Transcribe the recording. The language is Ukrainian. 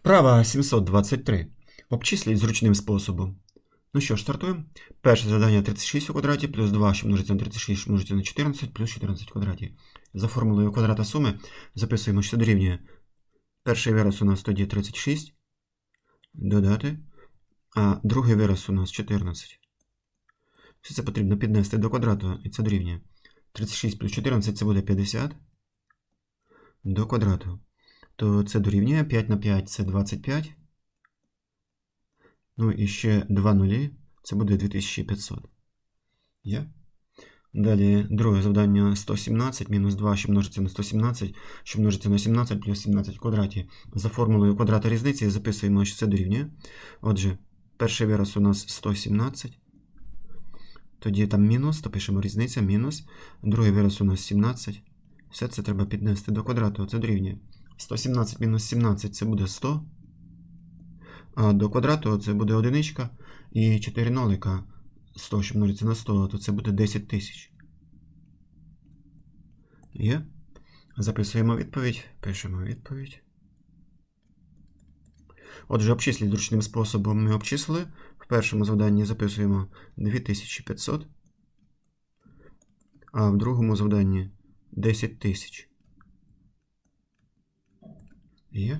Вправа 723. Обчисліть зручним способом. Ну що ж, стартуємо. Перше завдання 36 у квадраті, плюс 2, що множиться на 36, що множиться на 14, плюс 14 в квадраті. За формулою квадрата суми записуємо, що дорівнює. Перший вираз у нас тоді 36. Додати. А другий вираз у нас 14. Все це потрібно піднести до квадрату, і це дорівнює. 36 плюс 14 це буде 50 до квадрату. То це дорівнює 5 на 5 це 25. Ну і ще 2 нулі, це буде 2500. Є? Далі друге завдання 117 мінус 2, що множиться на 117, що множиться на 17 плюс 17 в квадраті. За формулою квадрата різниці записуємо, що це дорівнює. Отже, перший вираз у нас 117. Тоді там мінус, то пишемо різниця, мінус. Другий вираз у нас 17. Все це треба піднести до квадрату, це дорівнює. 117 мінус 17 це буде 100. А до квадрату це буде одиничка. І 4 нолика 100, що множиться на 100, то це буде 10 тисяч. Є? Записуємо відповідь. Пишемо відповідь. Отже, обчисліть зручним способом ми обчислили. В першому завданні записуємо 2500, а в другому завданні 10 тисяч. Є?